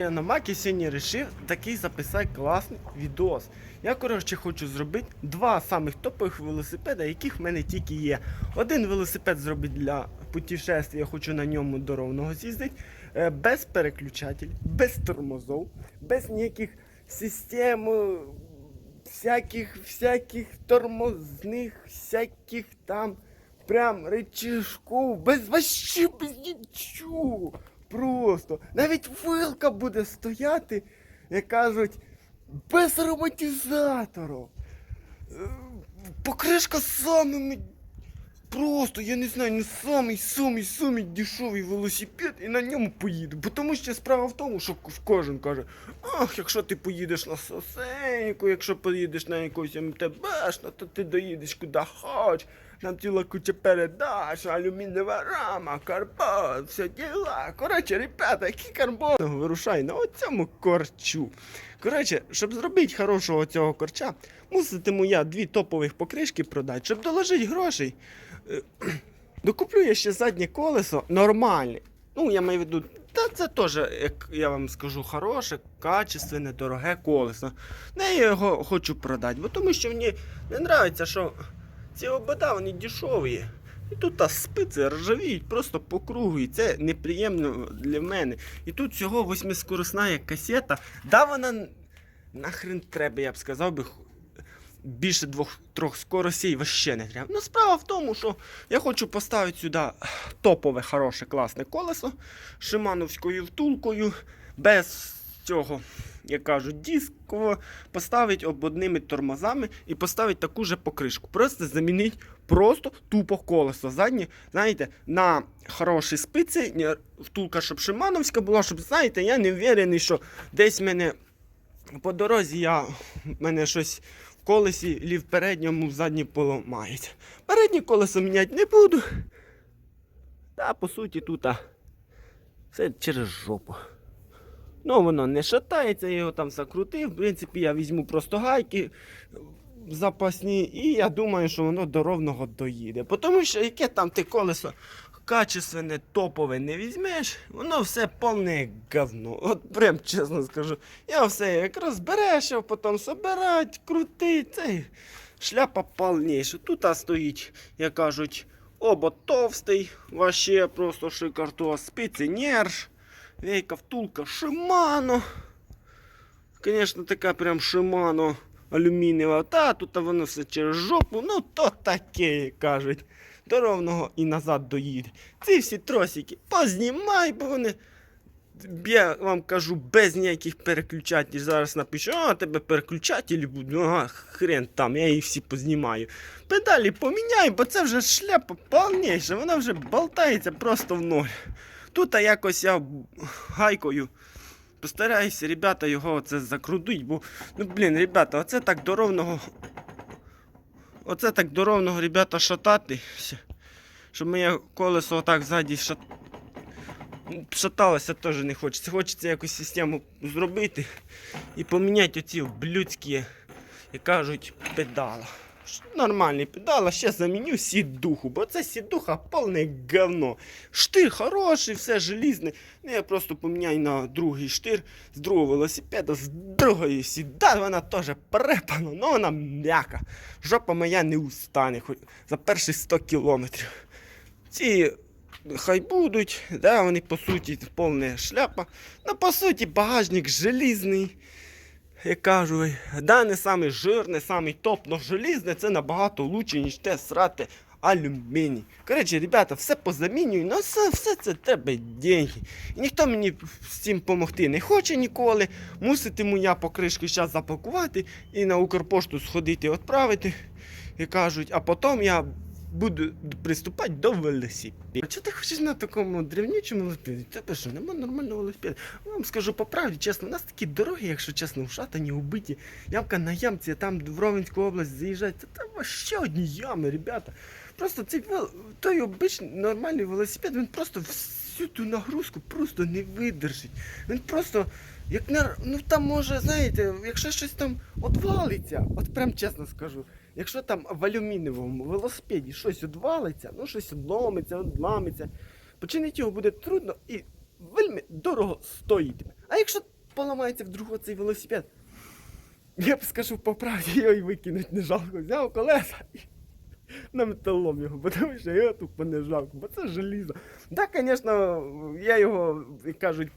Я на Макі сьогодні вирішив такий записати класний відос. Я, коротше, хочу зробити два самих топових велосипеда, яких в мене тільки є. Один велосипед зробити для путешествия, я хочу на ньому до ровного з'їздити, е, без переключатель, без тормозов, без ніяких систем, е, всяких, всяких тормозних, всяких там прям речишков, без вообще без нічого. Просто. Навіть вилка буде стояти, як кажуть, без ароматизатору. Е, Покришка самими. Просто, я не знаю, не самий самий самий дешевий велосипед і на ньому поїду. Бо тому що справа в тому, що кожен каже, ах, якщо ти поїдеш на сосеньку, якщо поїдеш на якусь МТБ, то ти доїдеш куди хоч. Там ціла куча передач, алюмінієва рама, карбон, все діла. Коротше, ребята, який карбон вирушай на оцьому корчу. Коротше, щоб зробити хорошого цього корча, муситиму я дві топових покришки продати, щоб доложити грошей. Е, Докуплю я ще заднє колесо нормальне. Ну, я маю в виду, та це теж, як я вам скажу, хороше, качественне, дороге колесо. Не я його хочу продати, бо тому що мені не подобається, що ці обода вони дешеві. І тут та спиці ржавіють просто по кругу, і це неприємно для мене. І тут всього восьмискоросна як касета. Да, вона нахрен треба, я б сказав би. Більше двох-трьох скоростей вообще не треба. Ну, справа в тому, що я хочу поставити сюди топове, хороше, класне колесо шимановською втулкою, без цього, як кажуть, дисково, поставити ободними тормозами і поставити таку же покришку. Просто замінити просто тупо колесо. Заднє, знаєте, на хороші спиці, втулка, щоб шимановська була, щоб, знаєте, я не впевнений, що десь мене по дорозі я, мене щось в колесі в передньому, в заднє поламається. Переднє колесо міняти не буду. Та по суті тут а, все через жопу. Ну, воно не шатається, я його там закрутив. В принципі, я візьму просто гайки запасні, і я думаю, що воно до ровного доїде. Тому що яке там ти колесо качественне, топове не візьмеш, воно все повне говно. От прям чесно скажу. Я все як розбереш, а потім собирать, крутить. Це шляпа повніша. Тут стоїть, як кажуть, обод товстий, вообще просто шикартуа спиці, нерж. Вейка втулка Шимано. Звісно, така прям Шимано алюмінієва. Та тут воно все через жопу. Ну то таке, кажуть. До ровного і назад доїде. Ці всі тросики познімай, бо вони. Я вам кажу, без ніяких переключателів. Зараз напишу, а тебе переключателі будуть. Ага, хрен там, я їх всі познімаю. Педалі поміняй, бо це вже шляпа повніша, вона вже болтається просто в ноль. Тут якось я гайкою постараюся, ребята, його це закрутить, бо, ну блін, ребята, оце так до ровного. Оце так до ровного, ребята, шатати. Щоб моє колесо отак ззаді шат... шаталося теж не хочеться. Хочеться якусь систему зробити і поміняти оці блюдські, як кажуть, педала. Ш- Нормальні педали, ще заміню сідуху, бо це сідуха повне говно. Штир хороший, все желізне. Ну, я просто поміняю на другий штир з другого велосипеда, з другої сіда, вона теж препана, але вона м'яка. Жопа моя не устане хоч за перші 100 кілометрів. Ці хай будуть, да, вони по суті повна шляпа. Ну, по суті, багажник желізний. Як кажу, да, не самий жирний, самий топ, но желізне це набагато лучше, ніж те срати алюміній. Коротше, ребята, все позамінюю, ну все, все це треба деньги. І ніхто мені з цим допомогти не хоче ніколи. Муситиму я покришки зараз запакувати і на Укрпошту сходити відправити. І кажуть, а потім я буду приступати до велосипеда. Чого ти хочеш на такому древнючому велосипеді? Тебе що, нема нормального велосипеда? Вам скажу по правді, чесно, у нас такі дороги, якщо чесно, вшатані, убиті. Ямка на ямці, там в Ровенську область заїжджати. Це там ще одні ями, ребята. Просто цей той обичний нормальний велосипед, він просто всю ту нагрузку просто не видержить. Він просто, як ну там може, знаєте, якщо щось там одвалиться, от прям чесно скажу. Якщо там в алюмінієвому велосипеді щось одвалиться, ну щось одломиться, одламиться, починити його буде трудно і вельми дорого стоїтиме. А якщо поламається вдруг оцей велосипед. Я б скажу по правді, його і викинуть не жалко. Взяв колеса і на металолом його, тому що його тупо не жалко, бо це желізо. Так, звісно, я його, як кажуть,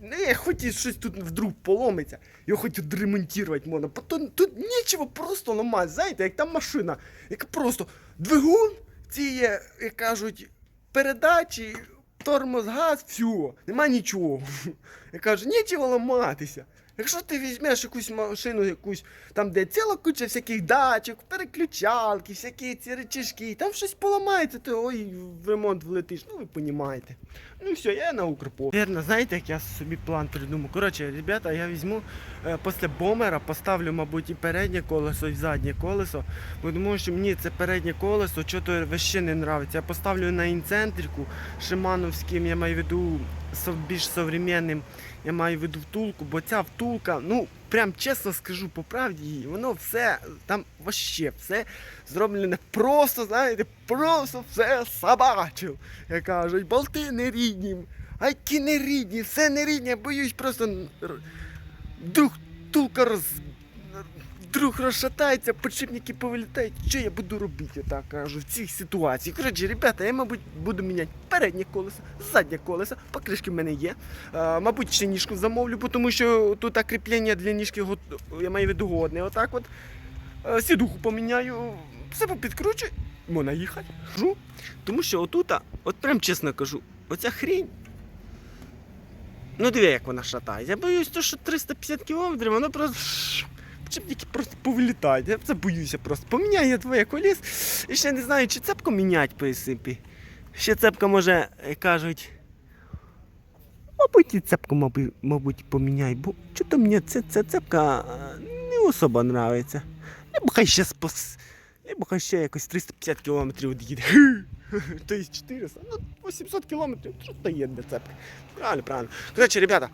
не, хоч і щось тут вдруг поломиться, його хоч відремонтувати можна. Потім тут, нічого просто ламати, знаєте, як там машина, яка просто двигун, ці є, як кажуть, передачі, тормоз, газ, все, нема нічого. Я кажу, нічого ламатися. Якщо ти візьмеш якусь машину, якусь, там, де ціла куча всяких датчик, переключалки, всякі ці речишки, там щось поламається, то ой, в ремонт влетиш, ну ви розумієте. Ну все, я на Укрпо. Вірно, знаєте, як я собі план придумав? Коротше, ребята, я візьму е, після бомера, поставлю, мабуть, і переднє колесо, і заднє колесо. Бо тому що мені це переднє колесо, що то вище не нравиться. Я поставлю на інцентрику шимановським, я маю в виду більш современним, я маю в виду втулку, бо ця втулка, ну, прям чесно скажу по правді, воно все там вообще все зроблене просто, знаєте, просто все собачив. Я кажуть, болти не рідні, айки не рідні, все не рідні, боюсь просто друг втулка роз. Вдруг розшатається, подшипники повилітають. Що я буду робити, так кажу, в цих ситуаціях. Коротше, ребята, я, мабуть, буду міняти переднє колесо, заднє колесо, покришки в мене є. А, мабуть, ще ніжку замовлю, тому що тут кріплення для ніжки, я маю в годне. Отак от. Сідуху поміняю, все попідкручу, можна їхати. Тому що отута, от прям чесно кажу, оця хрінь. Ну диви, як вона шатається. Я боюсь, то, що 350 км, воно просто. Чепники просто повилітають. Я це боюся просто. Поміняю я твоє коліс. І ще не знаю, чи цепку міняти по принципі. Ще цепка може, е, кажуть. Мабуть, і цепку, мабуть, мабуть, поміняй, бо чого мені ця, ця цепка е, не особо нравиться. Я хай ще спас. Я хай ще якось 350 кілометрів від'їде. Тобто 400, ну 800 кілометрів, що то є для цепки. Правильно, правильно. Коротше, ребята,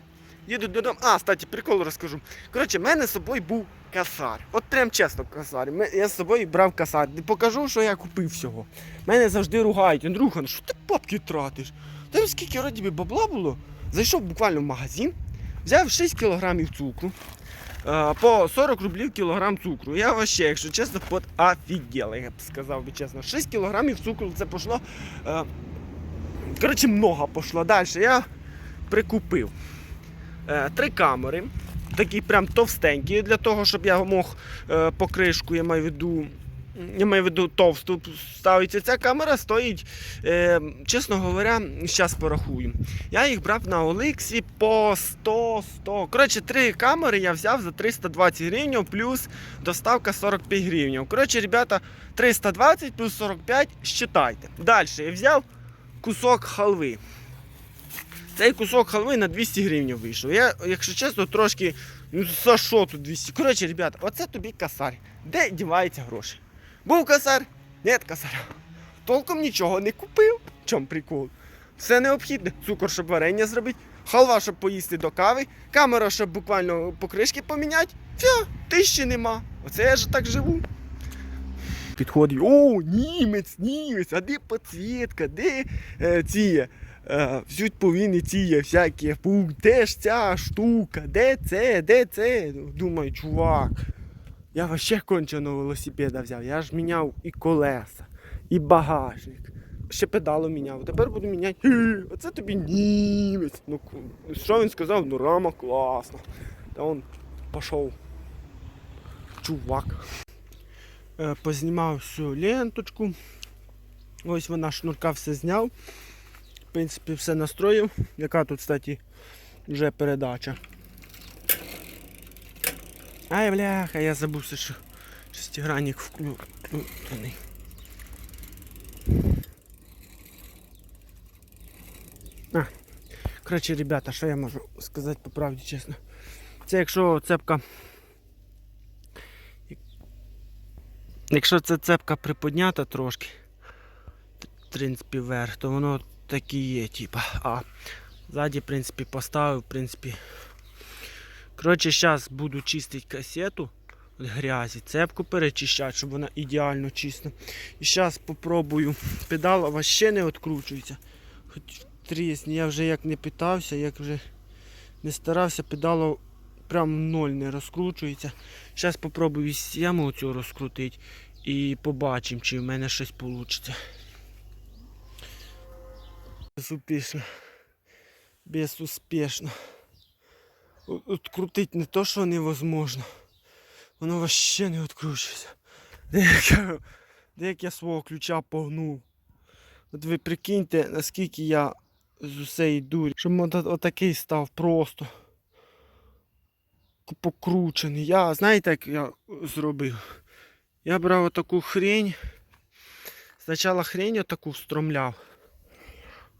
їду додому. А, кстати, прикол розкажу. Коротше, в мене з собою був касар. От прям чесно касар. Я з собою брав касар. Покажу, що я купив всього. Мене завжди ругають. Андрюха, ну що ти бабки тратиш? Та скільки раді бабла було? Зайшов буквально в магазин, взяв 6 кілограмів цукру. е, По 40 рублів кілограм цукру. Я вообще, якщо чесно, под офігел, я б сказав би чесно. 6 кілограмів цукру це пішло. е, Коротше, много пішло. Далі я прикупив три камери, такі прям товстенькі, для того, щоб я мог е, покришку, я маю в виду. Я маю в виду товсту ставиться. Ця камера стоїть, е, чесно говоря, зараз порахую. Я їх брав на Оликсі по 100-100. Коротше, три камери я взяв за 320 гривень, плюс доставка 45 гривень. Коротше, ребята, 320 плюс 45, считайте. Далі я взяв кусок халви. Цей кусок халви на 200 гривень вийшов. Я, якщо чесно, трошки. Ну за що тут 200? Коротше, ребята, оце тобі косарь. Де діваються гроші? Був косарь? Нет косаря. Толком нічого не купив. В чому прикол? Все необхідне. Цукор, щоб варення зробити, халва, щоб поїсти до кави, камера, щоб буквально покришки поміняти. Все, тисячі нема. Оце я ж так живу. Підходить, о, німець, німець, а де підсвітка, де е, ці всють повинні ці всякі пункти, де ж ця штука, де це, де це? Думаю, чувак, я вообще конченого велосипеда взяв. Я ж міняв і колеса, і багажник. Ще педалу міняв. Тепер буду міняти. Оце тобі німець. Ну, що він сказав? Ну рама класна. Та он пішов. Чувак. Е, Познімав всю ленточку. Ось вона шнурка все зняв. Принципі, все настроїв. Яка тут, кстати, вже передача. Ай, бляха, я забувся, що шестигранник вклюний. А, коротше, ребята, що я можу сказати по правді чесно. Це якщо цепка. Якщо ця цепка приподнята трошки, в принципі, вверх, то воно так і є, типа. А ззаді, в принципі, поставив, в принципі. Коротше, зараз буду чистити касету від грязі, цепку перечищати, щоб вона ідеально чиста. І зараз спробую. Педал вообще не відкручується. Хоч трісні, я вже як не питався, як вже не старався, педало прям ноль не розкручується. Зараз спробую яму оцю розкрутити і побачимо, чи в мене щось вийде. Безуспішно. Безуспішно. От- Открутить не то, що невозможно. Воно вообще не відкручується. Де як я, де як я свого ключа погнув. От ви прикиньте, наскільки я з усієї дурі. Щоб от, отакий став просто покручений. Я, знаєте, як я зробив? Я брав отаку хрень. Спочатку хрень отаку встромляв.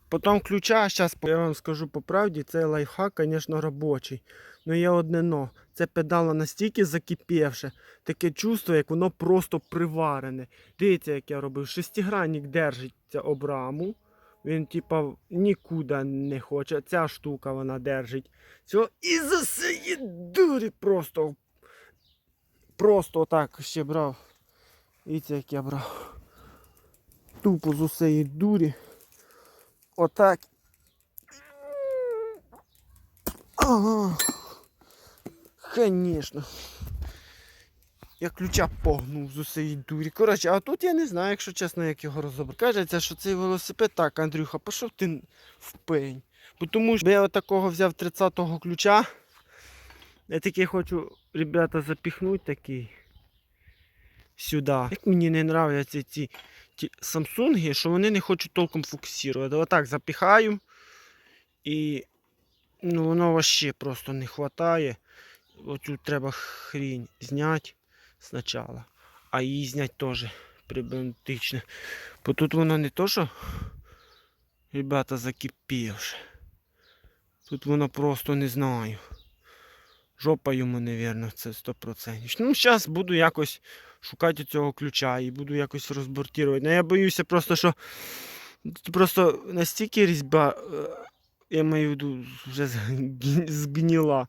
Потім ключа, зараз я вам скажу по правді, цей лайфхак, звісно, робочий. Ну є одне но. Це педало настільки закипівше, таке чувство, як воно просто приварене. Дивіться, як я робив. Шестигранник держиться об раму. Він, типа, нікуди не хоче. Ця штука вона держить. Все. І за цієї дурі просто. Просто отак ще брав. Дивіться, як я брав. Тупо з усієї дурі. Отак. Ага. Конечно. Я ключа погнув з усієї дурі. Коротше, а тут я не знаю, якщо чесно, як його розібрати. Кажеться, що цей велосипед так, Андрюха, пішов ти в пень. Бо тому що я отакого взяв 30-го ключа. Я такий хочу, ребята, запіхнути такий сюди. Як мені не нравляться ці ті Samsung, що вони не хочуть толком фокусувати. Отак запіхаю. І ну, воно вообще просто не вистачає. Оцю треба хрінь зняти спочатку. А її зняти теж проблематично. Бо тут воно не то, що ребята закипівши. Тут воно просто не знаю. Жопа йому, мабуть, це 100%. Ну, зараз буду якось шукати цього ключа і буду якось розбортувати. Ну, я боюся просто, що просто настільки різьба, е, я маю в виду, вже згніла.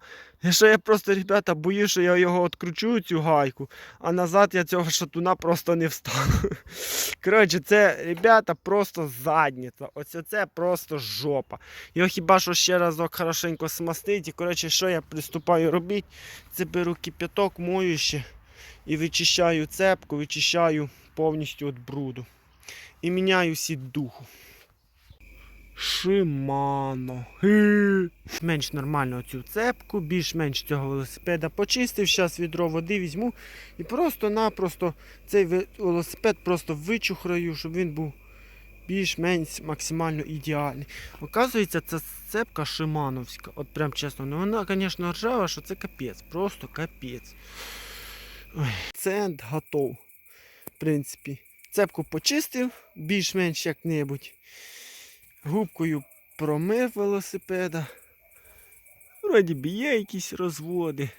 Що я просто, ребята, боюсь, що я його відкручу цю гайку, а назад я цього шатуна просто не встану. Коротше, це, ребята, просто задниця. Оце це просто жопа. Його хіба що ще разок хорошенько смастить. І коротше, що я приступаю робити? Це беру кип'яток, мою ще і вичищаю цепку, вичищаю повністю від бруду. І міняю всі духу. Шимано. Менш нормально цю цепку, більш-менш цього велосипеда почистив. Зараз відро води візьму і просто-напросто цей велосипед просто вичухраю, щоб він був більш-менш максимально ідеальний. Оказується, це цепка шимановська. От прям чесно, ну вона, звісно, ржава, що це капець, просто капець. Цент готов. В принципі, цепку почистив більш-менш як-небудь. Губкою промив велосипеда. Вроді б якісь розводи.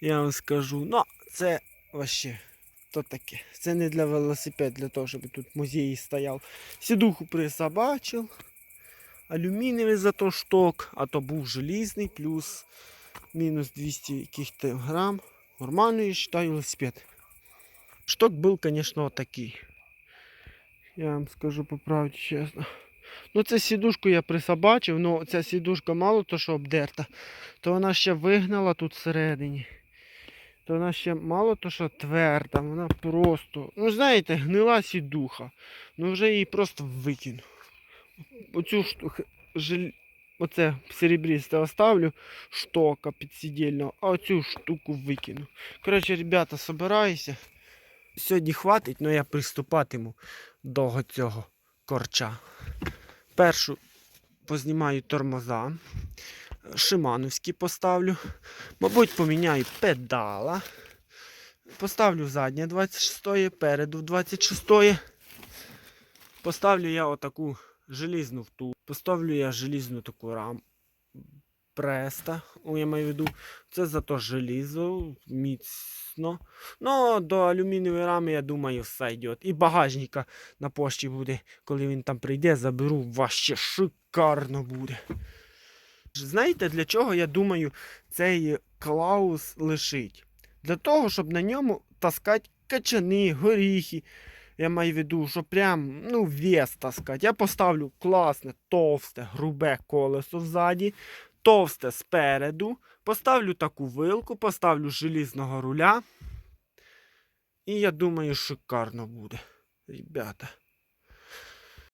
Я вам скажу. Ну, це вообще то таке. Це не для велосипеда, для того, щоб тут музей стояв. Сідуху присобачив. Алюмінієвий зато шток, а то був желізний, плюс мінус 200 яких-то грам. Нормальний, я считаю, велосипед. Шток был, конечно, такий. Я вам скажу по правді чесно. Ну, це сідушку я присобачив, ну ця сідушка мало то, що обдерта, то вона ще вигнала тут всередині. То вона ще мало то, що тверда, вона просто. Ну, знаєте, гнила сідуха. Ну вже її просто викину. Оцю штуку. Оце серебристе оставлю штока підсидільного, а оцю штуку викину. Коротше, ребята, собираюся. Сьогодні хватить, але я приступатиму до цього корча. Першу познімаю тормоза. Шимановські поставлю. Мабуть, поміняю педала. Поставлю заднє 26, переду 26. Поставлю я отаку желізну втулку. Поставлю я желізну таку раму. Преста, я маю в виду, це зато желізо, міцно. Ну, до алюмінієвої рами, я думаю, все йде. І багажника на пошті буде, коли він там прийде, заберу, ваще шикарно буде. Знаєте, для чого, я думаю, цей клаус лишить? Для того, щоб на ньому таскати качани, горіхи. Я маю в виду, що прям ну, вес сказати. Я поставлю класне, товсте, грубе колесо ззаді, товсте спереду. Поставлю таку вилку, поставлю желізного руля. І я думаю, шикарно буде. Ребята.